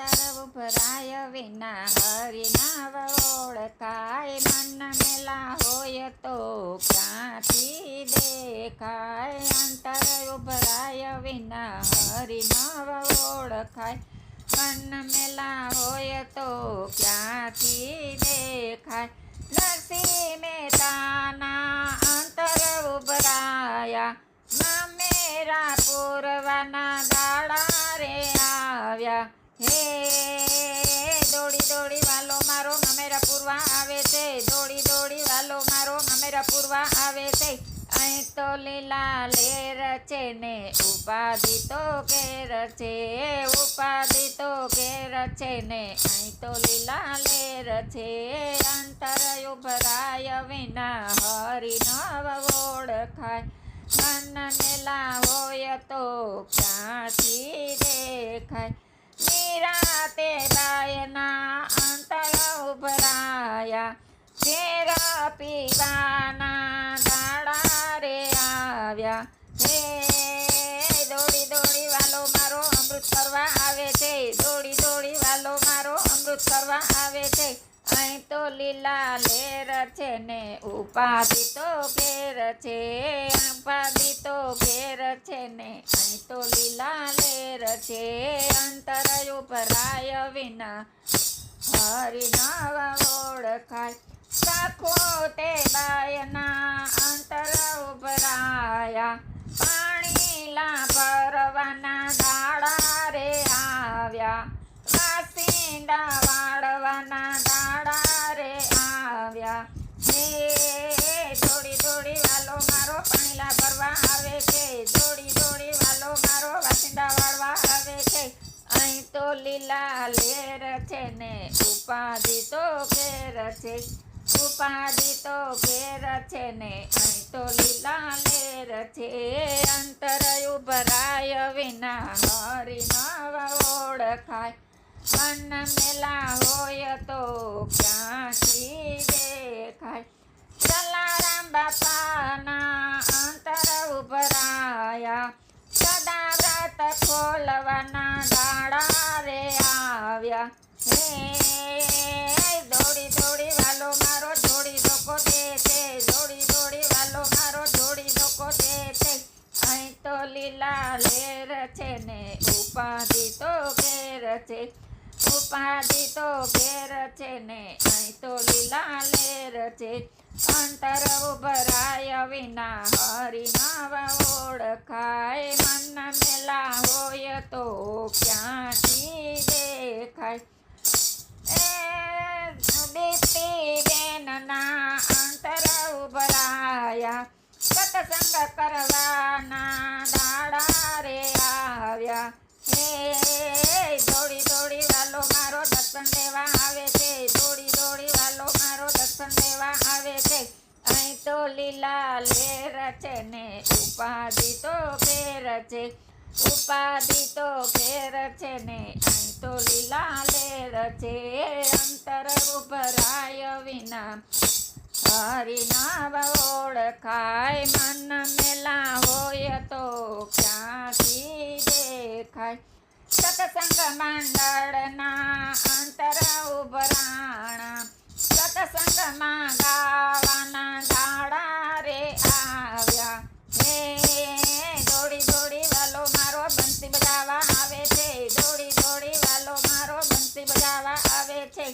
અંતર ઉભરાય વિના, હરિનાવ ઓળખાય, મન મેલા હોય તો ક્યાંથી દેખાય? અંતર ઉભરાય વિના, હરિનાવ ઓળખાય, મન મેલા હોય તો ક્યાંથી દેખાય? નરસિંહ આવે છે, દોડી દોડી વાલો મારો મમેરા પૂરવા આવે છે. અહીં તો લીલા લેર છે ને ઉપાધિ તો ઘેર છે, ઉપાધિ તો ઘેર છે ને અહીં તો લીલા લેર છે. અંતર ઉભરાય વિના હરિ નવ ઓળખાય. મન મેલા હોય તો ક્યાંથી દેખાય? નિરાતે બાયના અંતર ઉભરાયા ઘેર પીવાના દાડા રે આવ્યા. હે, દોડી દોડી વાલો મારો અમૃત કરવા આવે છે. દોડી દોડી વાલો મારો અમૃત કરવા આવે છે. અહીં તો લીલા લેર છે ને ઉપાધિ તો ઘેર છે. ઉપાધિ તો ઘેર છે ને અહીં તો લીલા લેર છે. અંતર ઉપરાય વિના હરિનાવ ઓળખાય. સાખો તે બાયના અંતર ઉભરાયા. પાણીલા ભરવાના દાડા રે આવ્યા. વાસિંડા વાળવાના દાડા રે આવ્યા. હે દોડી દોડી વાલો, મારો પાણીલા ભરવા આવે છે. દોડી દોડી વાલો, મારો વાસીંડા વાળવા આવે છે. તો લીલા લેર છે ને, ઉપાધિ તો ઘેર છે. ઉપાધિ તો ઘેર છે ને, અહીં તો લીલા લેર છે. અંતર ઉભરાય વિના હરી નવ ઓળખાય. મન મેલા હોય તો ક્યાંથી દેખાય? જલારામ બાપાના આવ્યા હે વાલો મારો દોડી ડોકો દે છે. દોડી દોડી વાલો મારો દોડી ડોકો દે છે. અહીં તો લીલા લેર છે ને ઉપાધિ તો ઘેર છે. ઉપાધિ તો ઘેર છે ને અહીં તો લીલા લેર છે. અંતર ઉભરાય વિના હરિના ઓળખાય. મન મેલા હોય તો ક્યાંથી દેખાય. એ દીપ્તિ બેનના અંતર ઉભરાયા સત્સંગ કરવાના દાડા રે આવ્યા. હે, દોડી દોડી વાલો, મારો દર્શન દેવા આવે છે. દોડી દોડી વાલો, મારો દર્શન દેવા આવે છે. અહીં તો લીલા લેર છે ને ઉપાધિ તો ફેર છે. ઉપાધિ તો ઘેર છે ને અહીં તો લીલા લેર છે. અંતર ઉભરાય વિના હરિનાવ ઓળખાય, મન મેલા હોય તો ક્યાંથી દેખાય? સતસંગ મંડળના અંતર ઉભરાણા સતસંગમાં ગાવાના બંસી બજાવવા આવે છે.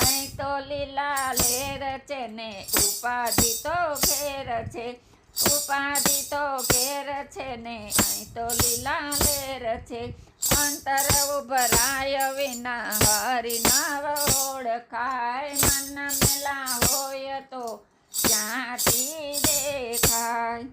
અહીં તો લીલા લેર છે ને ઉપાધિ તો ઘેર છે. ઉપાધિ તો ઘેર છે ને અહીં તો લીલા લેર છે. અંતર ઉભરાય વિના હરિ નવ ઓળખાય. મન મેલા હોય તો ક્યાંથી દેખાય?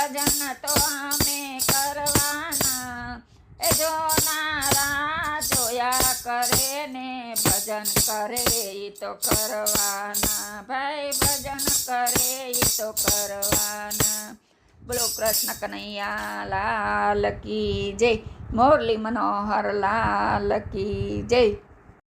ભજન તો અમે કરવાના. એ જો નારા જોયા કરે ને ભજન કરે એ તો કરવાના. ભાઈ ભજન કરે એ તો કરવાના. બોલો કૃષ્ણ કનૈયા, લાલ કી જય. મોરલી મનોહર, લાલ કી જય.